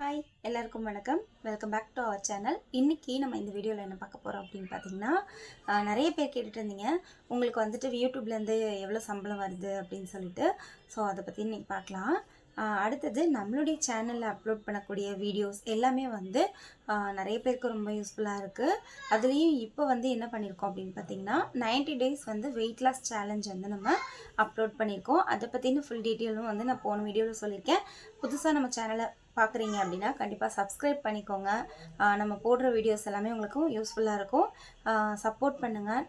Hi எல்லாருக்கும் வணக்கம். Welcome back to our channel இன்றைக்கி நம்ம இந்த வீடியோவில் என்ன பார்க்க போகிறோம் அப்படின்னு பார்த்தீங்கன்னா நிறைய பேர் கேட்டுட்டு இருந்தீங்க. உங்களுக்கு வந்துட்டு யூடியூப்லேருந்து எவ்வளோ சம்பளம் வருது அப்படின்னு சொல்லிட்டு. ஸோ அதை பற்றி இன்றைக்கி பார்க்கலாம். அடுத்தது நம்மளுடைய சேனலில் அப்லோட் பண்ணக்கூடிய வீடியோஸ் எல்லாமே வந்து நிறைய பேருக்கு ரொம்ப யூஸ்ஃபுல்லாக இருக்குது அதுலேயும் இப்போ வந்து என்ன பண்ணியிருக்கோம் அப்படின்னு பார்த்தீங்கன்னா 90 டேஸ் வந்து வெயிட் லாஸ் சேலஞ்ச் வந்து நம்ம அப்லோட் பண்ணியிருக்கோம் அதை பற்றின ஃபுல் டீட்டெயிலும் வந்து நான் போன வீடியோவில் சொல்லியிருக்கேன். புதுசாக நம்ம சேனலை பார்க்குறீங்க அப்படின்னா கண்டிப்பாக சப்ஸ்கிரைப் பண்ணிக்கோங்க. நம்ம போடுற வீடியோஸ் எல்லாமே உங்களுக்கும் யூஸ்ஃபுல்லாக இருக்கும். சப்போர்ட் பண்ணுங்கள்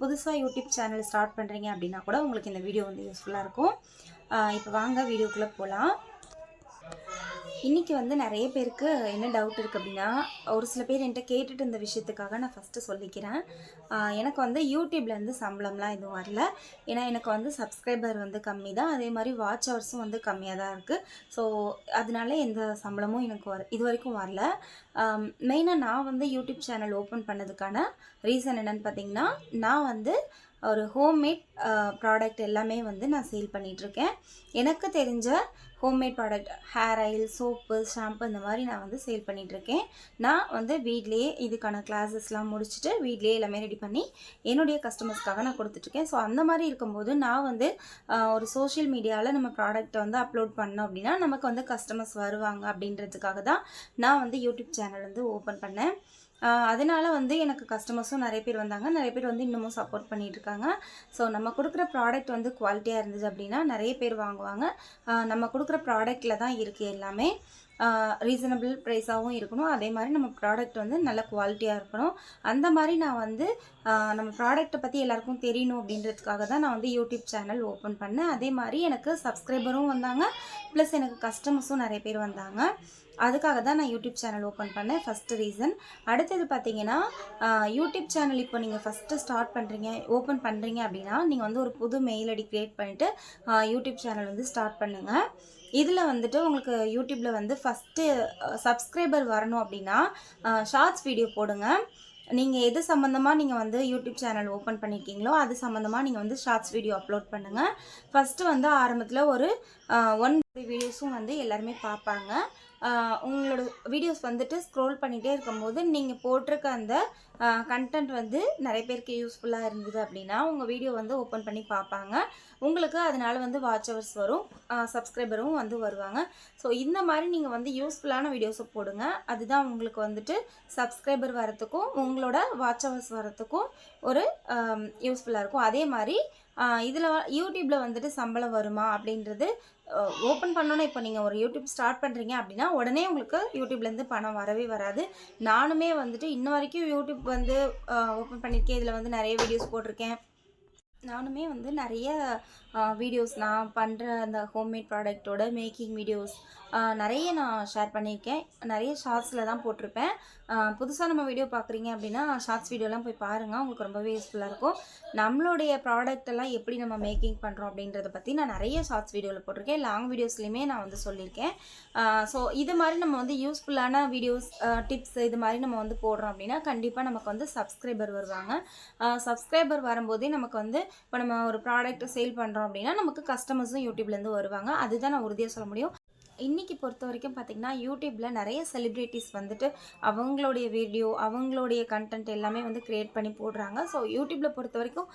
புதுசாக யூடியூப் சேனல் ஸ்டார்ட் பண்ணுறீங்க அப்படின்னா கூட உங்களுக்கு இந்த வீடியோ வந்து யூஸ்ஃபுல்லாக இருக்கும். இப்போ வாங்க வீடியோக்குள்ளே போகலாம் இன்றைக்கி வந்து நிறைய பேருக்கு என்ன டவுட் இருக்குது அப்படின்னா ஒரு சில பேர் என்கிட்ட கேட்டுட்டு இருந்த விஷயத்துக்காக நான் ஃபஸ்ட்டு சொல்லிக்கிறேன். எனக்கு வந்து யூடியூப்லேருந்து சம்பளம்லாம் எதுவும் வரல. ஏன்னா எனக்கு வந்து சப்ஸ்கிரைபர் வந்து கம்மி தான் அதே மாதிரி வாட்ச் ஹவர்ஸும் வந்து கம்மியாக தான் இருக்குது ஸோ அதனால எந்த சம்பளமும் எனக்கு வர இது வரைக்கும் வரல. மெயினாக நான் வந்து யூடியூப் சேனல் ஓப்பன் பண்ணதுக்கான ரீசன் என்னன்னு பார்த்தீங்கன்னா நான் வந்து ஒரு ஹோம்மேட் ப்ராடக்ட் எல்லாமே வந்து நான் சேல் பண்ணிகிட்ருக்கேன் எனக்கு தெரிஞ்ச homemade product hair oil soap shampoo இந்த மாதிரி நான் வந்து சேல் பண்ணிகிட்ருக்கேன் நான் வந்து வீட்லேயே இதுக்கான கிளாஸஸ்லாம் முடிச்சுட்டு வீட்லேயே எல்லாமே ரெடி பண்ணி என்னுடைய கஸ்டமர்ஸ்க்காக நான் கொடுத்துட்ருக்கேன் ஸோ அந்த மாதிரி இருக்கும்போது நான் வந்து ஒரு சோஷியல் மீடியாவில் நம்ம ப்ராடக்ட்டை வந்து அப்லோட் பண்ணோம் அப்படின்னா நமக்கு வந்து கஸ்டமர்ஸ் வருவாங்க அப்படின்றதுக்காக தான் நான் வந்து யூடியூப் சேனல் வந்து ஓப்பன் பண்ணேன். அதனால வந்து எனக்கு கஸ்டமர்ஸும் நிறைய பேர் வந்தாங்க. நிறைய பேர் வந்து இன்னமும் சப்போர்ட் பண்ணிட்டு இருக்காங்க ஸோ நம்ம கொடுக்குற ப்ராடக்ட் வந்து குவாலிட்டியாக இருந்துச்சு அப்படின்னா நிறைய பேர் வாங்குவாங்க. நம்ம கொடுக்குற ப்ராடக்டில் தான் இருக்குது எல்லாமே. ரீசனபிள் ப்ரைஸாகவும் இருக்கணும். அதே மாதிரி நம்ம ப்ராடக்ட் வந்து நல்ல குவாலிட்டியாக இருக்கணும். அந்த மாதிரி நான் வந்து நம்ம ப்ராடக்ட்டை பற்றி எல்லாருக்கும் தெரியணும் அப்படின்றதுக்காக தான் நான் வந்து யூடியூப் சேனல் ஓப்பன் பண்ணேன். அதே மாதிரி எனக்கு சப்ஸ்கிரைபரும் வந்தாங்க. ப்ளஸ் எனக்கு கஸ்டமர்ஸும் நிறைய பேர் வந்தாங்க. அதுக்காக தான் நான் யூடியூப் சேனல் ஓப்பன் பண்ணேன். ஃபஸ்ட்டு ரீசன் அடுத்தது பார்த்தீங்கன்னா யூடியூப் சேனல் இப்போ நீங்கள் ஃபஸ்ட்டு ஸ்டார்ட் பண்ணுறீங்க ஓப்பன் பண்ணுறீங்க அப்படின்னா நீங்கள் வந்து ஒரு புது மெயில் ஐடி க்ரியேட் பண்ணிவிட்டு யூடியூப் சேனல் வந்து ஸ்டார்ட் பண்ணுங்கள் இதில் வந்துட்டு உங்களுக்கு யூடியூப்பில் வந்து ஃபஸ்ட்டு சப்ஸ்கிரைபர் வரணும் அப்படின்னா ஷார்ட்ஸ் வீடியோ போடுங்க. நீங்கள் எது சம்மந்தமாக நீங்கள் வந்து யூடியூப் சேனல் ஓப்பன் பண்ணியிருக்கீங்களோ அது சம்மந்தமாக நீங்கள் வந்து ஷார்ட்ஸ் வீடியோ அப்லோட் பண்ணுங்கள் ஃபஸ்ட்டு வந்து ஆரம்பத்தில் ஒரு ஒன் வீடியோஸும் வந்து எல்லாருமே பார்ப்பாங்க. உங்களோட வீடியோஸ் வந்துட்டு ஸ்க்ரோல் பண்ணிகிட்டே இருக்கும்போது நீங்கள் போட்டிருக்க அந்த கண்டென்ட் வந்து நிறைய பேருக்கு யூஸ்ஃபுல்லாக இருந்தது அப்படின்னா உங்கள் வீடியோ வந்து ஓப்பன் பண்ணி பார்ப்பாங்க. உங்களுக்கு அதனால் வந்து வாட்ச் ஹவர்ஸ் வரும் சப்ஸ்கிரைபரும் வந்து வருவாங்க. ஸோ இந்த மாதிரி நீங்கள் வந்து யூஸ்ஃபுல்லான வீடியோஸை போடுங்க. அதுதான் உங்களுக்கு வந்துட்டு சப்ஸ்கிரைபர் வரத்துக்கும் உங்களோட வாட்ச் ஹவர்ஸ் வரத்துக்கும் ஒரு யூஸ்ஃபுல்லாக இருக்கும். அதே மாதிரி இதில் யூடியூப்பில் வந்துட்டு சம்பளம் வருமா அப்படின்றது ஓப்பன் பண்ணோன்னே இப்போ நீங்கள் ஒரு யூடியூப் ஸ்டார்ட் பண்ணுறீங்க அப்படின்னா உடனே உங்களுக்கு யூடியூப்லேருந்து பணம் வரவே வராது. நானுமே வந்துட்டு இன்ன வரைக்கும் யூடியூப் வந்து ஓப்பன் பண்ணியிருக்கேன் இதில் வந்து நிறைய வீடியோஸ் போட்டிருக்கேன். நானுமே வந்து நிறைய வீடியோஸ் நான் பண்ணுற அந்த ஹோம்மேட் ப்ராடக்ட்டோட மேக்கிங் வீடியோஸ் நிறைய நான் ஷேர் பண்ணியிருக்கேன். நிறைய ஷார்ட்ஸில் தான் போட்டிருப்பேன். புதுசாக நம்ம வீடியோ பார்க்குறீங்க அப்படின்னா ஷார்ட்ஸ் வீடியோலாம் போய் பாருங்கள் உங்களுக்கு ரொம்பவே யூஸ்ஃபுல்லாக இருக்கும். நம்மளுடைய ப்ராடக்ட் எல்லாம் எப்படி நம்ம மேக்கிங் பண்ணுறோம் அப்படின்றத பற்றி நான் நிறைய ஷார்ட்ஸ் வீடியோவில் போட்டிருக்கேன். லாங் வீடியோஸ்லையுமே நான் வந்து சொல்லியிருக்கேன். ஸோ இது மாதிரி நம்ம வந்து யூஸ்ஃபுல்லான வீடியோஸ் டிப்ஸ் இது மாதிரி நம்ம வந்து போடுறோம் அப்படின்னா கண்டிப்பாக நமக்கு வந்து சப்ஸ்கிரைபர் வருவாங்க. சப்ஸ்கிரைபர் வரும்போதே நமக்கு வந்து இப்போ நம்ம ஒரு ப்ராடக்ட் சேல் பண்ணுறோம் அப்படின்னா நமக்கு கஸ்டமர்ஸும் யூடியூப்லேருந்து வருவாங்க. அதுதான் நான் உறுதியாக சொல்ல முடியும். இன்றைக்கி பொறுத்த வரைக்கும் பார்த்திங்கன்னா யூடியூப்பில் நிறைய செலிப்ரிட்டிஸ் வந்துட்டு அவங்களுடைய வீடியோ அவங்களுடைய கண்டென்ட் எல்லாமே வந்து க்ரியேட் பண்ணி போடுறாங்க. ஸோ யூடியூப்பில் பொறுத்த வரைக்கும்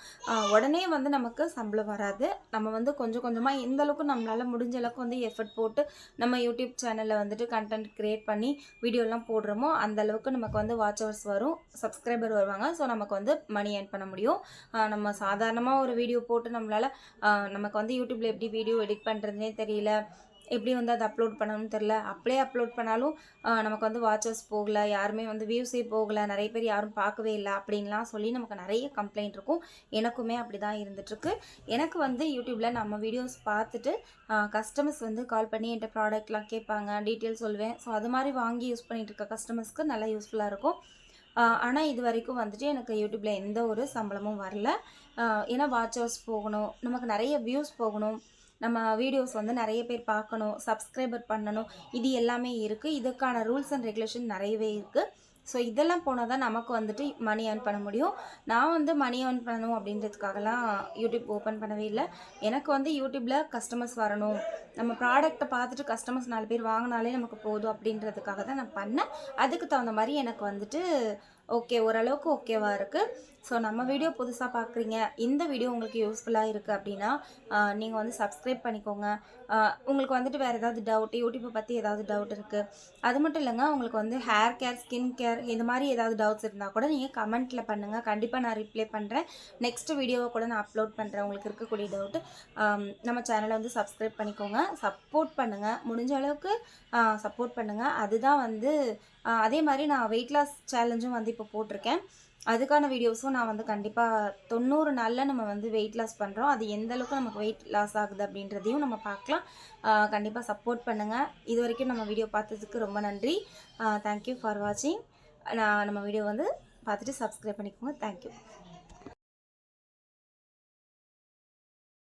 உடனே வந்து நமக்கு சம்பளம் வராது. நம்ம வந்து கொஞ்சம் கொஞ்சமாக எந்த அளவுக்கு நம்மளால் முடிஞ்ச அளவுக்கு வந்து எஃபர்ட் போட்டு நம்ம யூடியூப் சேனலில் வந்துட்டு கண்டென்ட் க்ரியேட் பண்ணி வீடியோலாம் போடுறோமோ அந்த அளவுக்கு நமக்கு வந்து வாட்சர்ஸ் வரும் சப்ஸ்கிரைபர் வருவாங்க. ஸோ நமக்கு வந்து மணி ஏர்ன் பண்ண முடியும். நம்ம சாதாரணமாக ஒரு வீடியோ போட்டு நம்மளால் நமக்கு வந்து யூடியூப்பில் எப்படி வீடியோ எடிட் பண்ணுறதுனே தெரியல. எப்படி வந்து அதை அப்லோட் பண்ணணும்னு தெரில அப்படியே அப்லோட் பண்ணாலும் நமக்கு வந்து வாட்சஸ் போகலை யாருமே வந்து வியூஸே போகலை நிறைய பேர் யாரும் பார்க்கவே இல்லை அப்படின்லாம் சொல்லி நமக்கு நிறைய கம்ப்ளைண்ட் இருக்கும். எனக்குமே அப்படி தான் இருந்துகிட்ருக்கு எனக்கு வந்து யூடியூப்பில் நம்ம வீடியோஸ் பார்த்துட்டு கஸ்டமர்ஸ் வந்து கால் பண்ணி என்கிட்ட ப்ராடக்ட்லாம் கேட்பாங்க டீட்டெயில் சொல்லுவேன். ஸோ அது மாதிரி வாங்கி யூஸ் பண்ணிகிட்டு இருக்க கஸ்டமர்ஸ்க்கு நல்லா யூஸ்ஃபுல்லாக இருக்கும். ஆனால் இது வரைக்கும் வந்துட்டு எனக்கு யூடியூப்பில் எந்த ஒரு சம்பளமும் வரல. ஏன்னா வாட்சர்ஸ் போகணும் நமக்கு நிறைய வியூஸ் போகணும். நம்ம வீடியோஸ் வந்து நிறைய பேர் பார்க்கணும் சப்ஸ்கிரைபர் பண்ணணும். இது எல்லாமே இருக்குது இதுக்கான ரூல்ஸ் அண்ட் ரெகுலேஷன் நிறையவே இருக்குது ஸோ இதெல்லாம் போனால் தான் நமக்கு வந்துட்டு மணி ஏர்ன் பண்ண முடியும். நான் வந்து மணி ஏர்ன் பண்ணணும் அப்படின்றதுக்காகலாம் யூடியூப் ஓப்பன் பண்ணவே இல்லை. எனக்கு வந்து யூடியூப்பில் கஸ்டமர்ஸ் வரணும். நம்ம ப்ராடக்ட்டை பார்த்துட்டு கஸ்டமர்ஸ் நாலு பேர் வாங்கினாலே நமக்கு போதும் அப்படின்றதுக்காக தான் நான் பண்ணேன். அதுக்கு தகுந்த மாதிரி எனக்கு வந்துட்டு ஓகே ஓரளவுக்கு ஓகேவாக இருக்குது ஸோ நம்ம வீடியோ புதுசாக பார்க்குறீங்க இந்த வீடியோ உங்களுக்கு யூஸ்ஃபுல்லாக இருக்குது அப்படின்னா நீங்கள் வந்து சப்ஸ்கிரைப் பண்ணிக்கோங்க. உங்களுக்கு வந்துட்டு வேறு ஏதாவது டவுட் யூடியூப்பை பற்றி ஏதாவது டவுட் இருக்குது அது மட்டும் இல்லைங்க உங்களுக்கு வந்து ஹேர் கேர் ஸ்கின் கேர் இந்த மாதிரி ஏதாவது டவுட்ஸ் இருந்தால் கூட நீங்கள் கமெண்ட்டில் பண்ணுங்கள் கண்டிப்பாக நான் ரிப்ளை பண்ணுறேன் நெக்ஸ்ட் வீடியோவை கூட நான் அப்லோட் பண்ணுறேன் உங்களுக்கு இருக்கக்கூடிய டவுட்டு நம்ம சேனலை வந்து சப்ஸ்கிரைப் பண்ணிக்கோங்க. சப்போர்ட் பண்ணுங்கள் முடிஞ்ச அளவுக்கு சப்போர்ட் பண்ணுங்கள் அதுதான் வந்து அதே மாதிரி நான் வெயிட் லாஸ் சேலஞ்சும் வந்து இப்போ போட்டிருக்கேன். அதுக்கான வீடியோஸும் நான் வந்து கண்டிப்பாக தொண்ணூறு நாளில் நம்ம வந்து வெயிட் லாஸ் பண்ணுறோம் அது எந்த அளவுக்கு நமக்கு வெயிட் லாஸ் ஆகுது அப்படின்றதையும் நம்ம பார்க்கலாம். கண்டிப்பாக சப்போர்ட் பண்ணுங்கள் இது வரைக்கும் நம்ம வீடியோ பார்த்ததுக்கு ரொம்ப நன்றி. தேங்க்யூ ஃபார் வாட்சிங் நான் நம்ம வீடியோ வந்து பார்த்துட்டு சப்ஸ்கிரைப் பண்ணிக்கோங்க. தேங்க்யூ